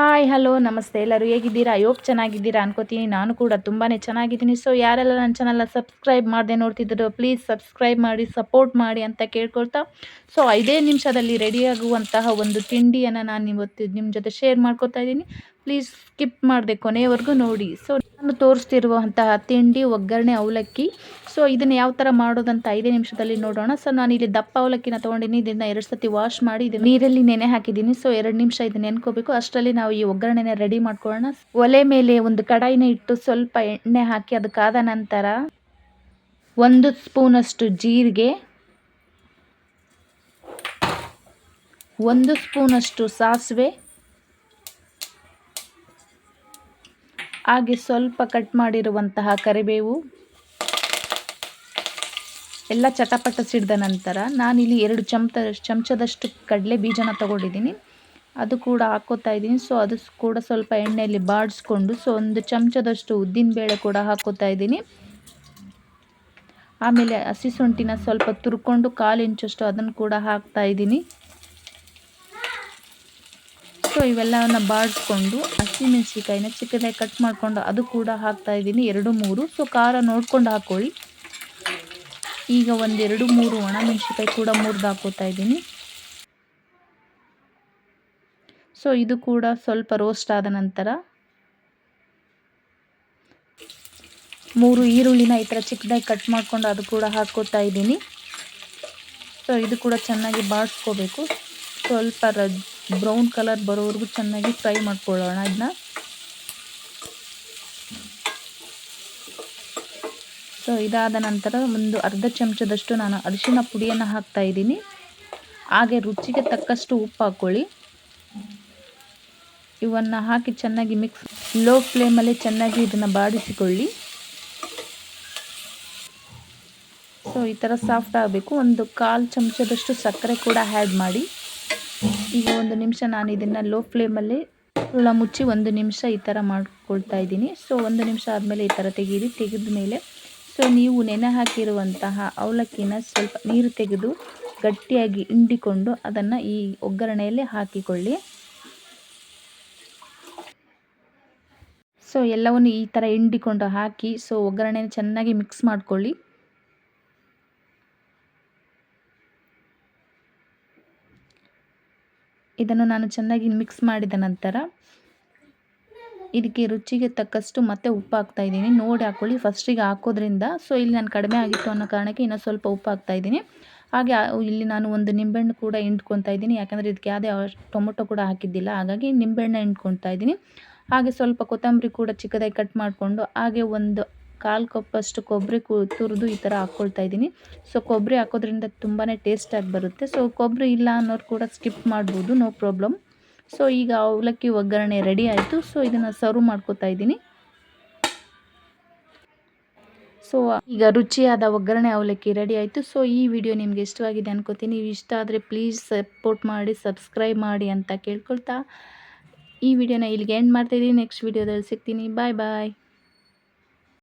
Hi. Hi, hello, ನಮಸ್ತೆ. ಎಲ್ಲರೂ ಹೇಗಿದ್ದೀರಾ? ಯೋಪ್ ಚೆನ್ನಾಗಿದ್ದೀರಾ ಅನ್ಕೋತೀನಿ. ನಾನು ಕೂಡ ತುಂಬಾ ಚೆನ್ನಾಗಿದ್ದೀನಿ. ಸೊ ಯಾರೆಲ್ಲ ನನ್ನ ಚಾನಲ್ನ ಸಬ್ಸ್ಕ್ರೈಬ್ ಮಾಡದೆ ನೋಡ್ತಿದ್ರು ಪ್ಲೀಸ್ ಸಬ್ಸ್ಕ್ರೈಬ್ ಮಾಡಿ ಸಪೋರ್ಟ್ ಮಾಡಿ ಅಂತ ಕೇಳ್ಕೊಳ್ತಾ. ಸೊ ಐದೇ ನಿಮಿಷದಲ್ಲಿ ರೆಡಿಯಾಗುವಂತಹ ಒಂದು ತಿಂಡಿಯನ್ನು ನಾನು ಇವತ್ತು ನಿಮ್ಮ ಜೊತೆ ಶೇರ್ ಮಾಡ್ಕೋತಾ ಇದ್ದೀನಿ. ಪ್ಲೀಸ್ ಸ್ಕಿಪ್ ಮಾಡಿದೆ ಕೊನೆಯವರೆಗೂ ನೋಡಿ. ಸೊ ನಾನು ತೋರಿಸ್ತಿರುವಂತಹ ತಿಂಡಿ ಒಗ್ಗರಣೆ ಅವಲಕ್ಕಿ. ಸೊ ಇದನ್ನು ಯಾವ ಥರ ಮಾಡೋದಂತ ಐದೇ ನಿಮಿಷದಲ್ಲಿ ನೋಡೋಣ. ಸೊ ನಾನು ಇಲ್ಲಿ ದಪ್ಪ ಅವಲಕ್ಕಿನ ತೊಗೊಂಡಿನಿ. ಇದನ್ನು ಎರಡು ಸತಿ ವಾಶ್ ಮಾಡಿ ಇದು ನೀರಲ್ಲಿ ನೆನೆ ಹಾಕಿದ್ದೀನಿ. ಸೊ ಎರಡು ನಿಮಿಷ ಇದನ್ನು ನೆನ್ಕೋಬೇಕು. ಅಷ್ಟರಲ್ಲಿ ನಾವು ಈ ಒಗ್ಗರಣೆನ ರೆಡಿ ಮಾಡ್ಕೊಳ್ಳೋಣ. ಒಲೆ ಮೇಲೆ ಒಂದು ಕಡಾಯಿನ ಇಟ್ಟು ಸ್ವಲ್ಪ ಎಣ್ಣೆ ಹಾಕಿ ಅದಕ್ಕಾದ ನಂತರ ಒಂದು ಸ್ಪೂನಷ್ಟು ಜೀರಿಗೆ, ಒಂದು ಸ್ಪೂನಷ್ಟು ಸಾಸಿವೆ, ಹಾಗೆ ಸ್ವಲ್ಪ ಕಟ್ ಮಾಡಿರುವಂತಹ ಕರಿಬೇವು, ಎಲ್ಲ ಚಟಪಟ ಸಿಡಿದ ನಂತರ ನಾನಿಲ್ಲಿ ಎರಡು ಚಮಚ ಚಮಚದಷ್ಟು ಕಡಲೆ ಬೀಜನ ತಗೊಂಡಿದ್ದೀನಿ. ಅದು ಕೂಡ ಹಾಕೋತಾ ಇದ್ದೀನಿ. ಸೊ ಅದು ಕೂಡ ಸ್ವಲ್ಪ ಎಣ್ಣೆಯಲ್ಲಿ ಬಾಡಿಸ್ಕೊಂಡು ಸೊ ಒಂದು ಚಮಚದಷ್ಟು ಉದ್ದಿನಬೇಳೆ ಕೂಡ ಹಾಕೋತಾ ಇದ್ದೀನಿ. ಆಮೇಲೆ ಹಸಿ ಶುಂಠಿನ ಸ್ವಲ್ಪ ತುರ್ಕೊಂಡು ಕಾಲು ಇಂಚಷ್ಟು ಅದನ್ನು ಕೂಡ ಹಾಕ್ತಾ ಇದ್ದೀನಿ. ಸೊ ಇವೆಲ್ಲವನ್ನು ಬಾಡಿಸ್ಕೊಂಡು ಹಸಿಮೆಣಸಿಕಾಯಿನ ಚಿಕ್ಕದಾಗಿ ಕಟ್ ಮಾಡಿಕೊಂಡು ಅದು ಕೂಡ ಹಾಕ್ತಾ ಇದ್ದೀನಿ. ಎರಡು, ಮೂರು. ಸೊ ಖಾರ ನೋಡ್ಕೊಂಡು ಹಾಕ್ಕೊಳ್ಳಿ ಈಗ ಒಂದೆರಡು, ಮೂರು ಒಣಮೆಣಸಿಕಾಯಿ ಕೂಡ ಮುರಿದು ಹಾಕೋತಾ ಇದ್ದೀನಿ. ಸೊ ಇದು ಕೂಡ ಸ್ವಲ್ಪ ರೋಸ್ಟ್ ಆದ ನಂತರ ಮೂರು ಈರುಳ್ಳಿನ ಈ ಥರ ಚಿಕ್ಕದಾಗಿ ಕಟ್ ಮಾಡಿಕೊಂಡು ಅದು ಕೂಡ ಹಾಕೋತಾ ಇದ್ದೀನಿ. ಸೊ ಇದು ಕೂಡ ಚೆನ್ನಾಗಿ ಬಾಡಿಸ್ಕೋಬೇಕು ಸ್ವಲ್ಪ ರಜ್ ಬ್ರೌನ್ ಕಲರ್ ಬರೋವರೆಗೂ ಚೆನ್ನಾಗಿ ಫ್ರೈ ಮಾಡ್ಕೊಳ್ಳೋಣ ಇದನ್ನ ಸೊ ಇದಾದ ನಂತರ ಒಂದು ಅರ್ಧ ಚಮಚದಷ್ಟು ನಾನು ಅರಿಶಿನ ಪುಡಿಯನ್ನು ಹಾಕ್ತಾ ಇದ್ದೀನಿ. ಹಾಗೆ ರುಚಿಗೆ ತಕ್ಕಷ್ಟು ಉಪ್ಪು ಹಾಕ್ಕೊಳ್ಳಿ. ಇವನ್ನು ಹಾಕಿ ಚೆನ್ನಾಗಿ ಮಿಕ್ಸ್ ಲೋ ಫ್ಲೇಮಲ್ಲಿ ಚೆನ್ನಾಗಿ ಇದನ್ನು ಬಾಡಿಸಿಕೊಳ್ಳಿ. ಸೊ ಈ ಥರ ಸಾಫ್ಟ್ ಆಗಬೇಕು. ಒಂದು ಕಾಲು ಚಮಚದಷ್ಟು ಸಕ್ಕರೆ ಕೂಡ ಆ್ಯಡ್ ಮಾಡಿ. ಈಗ ಒಂದು ನಿಮಿಷ ನಾನು ಇದನ್ನು ಲೋ ಫ್ಲೇಮಲ್ಲಿ ಹುಳ ಮುಚ್ಚಿ ಒಂದು ನಿಮಿಷ ಈ ಥರ ಮಾಡಿಕೊಳ್ತಾ ಇದ್ದೀನಿ. ಸೊ ಒಂದು ನಿಮಿಷ ಆದಮೇಲೆ ಈ ಥರ ತೆಗೀರಿ. ತೆಗೆದ ಮೇಲೆ ಸೊ ನೀವು ನೆನೆ ಹಾಕಿರುವಂತಹ ಅವಲಕ್ಕಿನ ಸ್ವಲ್ಪ ನೀರು ತೆಗೆದು ಗಟ್ಟಿಯಾಗಿ ಹಿಂಡಿಕೊಂಡು ಅದನ್ನು ಈ ಒಗ್ಗರಣೆಯಲ್ಲಿ ಹಾಕಿಕೊಳ್ಳಿ. ಸೊ ಎಲ್ಲವನ್ನು ಈ ಥರ ಹಿಂಡಿಕೊಂಡು ಹಾಕಿ, ಸೊ ಒಗ್ಗರಣೆನ ಚೆನ್ನಾಗಿ ಮಿಕ್ಸ್ ಮಾಡ್ಕೊಳ್ಳಿ. ಇದನ್ನು ನಾನು ಚೆನ್ನಾಗಿ ಮಿಕ್ಸ್ ಮಾಡಿದ ನಂತರ ಇದಕ್ಕೆ ರುಚಿಗೆ ತಕ್ಕಷ್ಟು ಮತ್ತೆ ಉಪ್ಪು ಹಾಕ್ತಾ ಇದ್ದೀನಿ. ನೋಡಿ ಹಾಕ್ಕೊಳ್ಳಿ ಫಸ್ಟಿಗೆ ಹಾಕೋದ್ರಿಂದ, ಸೊ ಇಲ್ಲಿ ನಾನು ಕಡಿಮೆ ಆಗಿತ್ತು ಅನ್ನೋ ಕಾರಣಕ್ಕೆ ಇನ್ನೂ ಸ್ವಲ್ಪ ಉಪ್ಪು ಹಾಕ್ತಾ ಇದ್ದೀನಿ. ಹಾಗೆ ಇಲ್ಲಿ ನಾನು ಒಂದು ನಿಂಬೆಹಣ್ಣು ಕೂಡ ಹಿಂಡ್ಕೊತಾ ಇದ್ದೀನಿ. ಯಾಕಂದರೆ ಇದಕ್ಕೆ ಯಾವುದೇ ಟೊಮೊಟೊ ಕೂಡ ಹಾಕಿದ್ದಿಲ್ಲ. ಹಾಗಾಗಿ ನಿಂಬೆಹಣ್ಣು ಹಿಂಡ್ಕೊತಾ ಇದ್ದೀನಿ. ಹಾಗೆ ಸ್ವಲ್ಪ ಕೊತ್ತಂಬರಿ ಕೂಡ ಚಿಕ್ಕದಾಗಿ ಕಟ್ ಮಾಡಿಕೊಂಡು ಹಾಗೆ ಒಂದು ಕಾಲು ಕಪ್ಪಷ್ಟು ಕೊಬ್ಬರಿ ತುರಿದು ಈ ಥರ ಹಾಕ್ಕೊಳ್ತಾ ಇದ್ದೀನಿ. ಸೊ ಕೊಬ್ಬರಿ ಹಾಕೋದ್ರಿಂದ ತುಂಬಾ ಟೇಸ್ಟಾಗಿ ಬರುತ್ತೆ. ಸೊ ಕೊಬ್ಬರಿ ಇಲ್ಲ ಅನ್ನೋರು ಕೂಡ ಸ್ಕಿಪ್ ಮಾಡ್ಬೋದು ನೋ ಪ್ರಾಬ್ಲಮ್ ಸೊ ಈಗ ಅವಲಕ್ಕಿ ಒಗ್ಗರಣೆ ರೆಡಿ ಆಯಿತು. ಸೊ ಇದನ್ನು ಸರ್ವ್ ಮಾಡ್ಕೋತಾ ಇದ್ದೀನಿ. ಸೊ ಈಗ ರುಚಿಯಾದ ಒಗ್ಗರಣೆ ಅವಲಕ್ಕಿ ರೆಡಿ ಆಯಿತು. ಸೊ ಈ ವಿಡಿಯೋ ನಿಮಗೆ ಇಷ್ಟವಾಗಿದೆ ಅನ್ಕೋತೀನಿ. ಇಷ್ಟ ಆದರೆ ಪ್ಲೀಸ್ ಸಪೋರ್ಟ್ ಮಾಡಿ ಸಬ್ಸ್ಕ್ರೈಬ್ ಮಾಡಿ ಅಂತ ಕೇಳ್ಕೊಳ್ತಾ. ಈ ವಿಡಿಯೋನ ಇಲ್ಲಿಗೆ ಎಂಡ್ ಮಾಡ್ತಾಯಿದ್ದೀನಿ ನೆಕ್ಸ್ಟ್ ವಿಡಿಯೋದಲ್ಲಿ ಸಿಗ್ತೀನಿ. ಬಾಯ್ ಬಾಯ್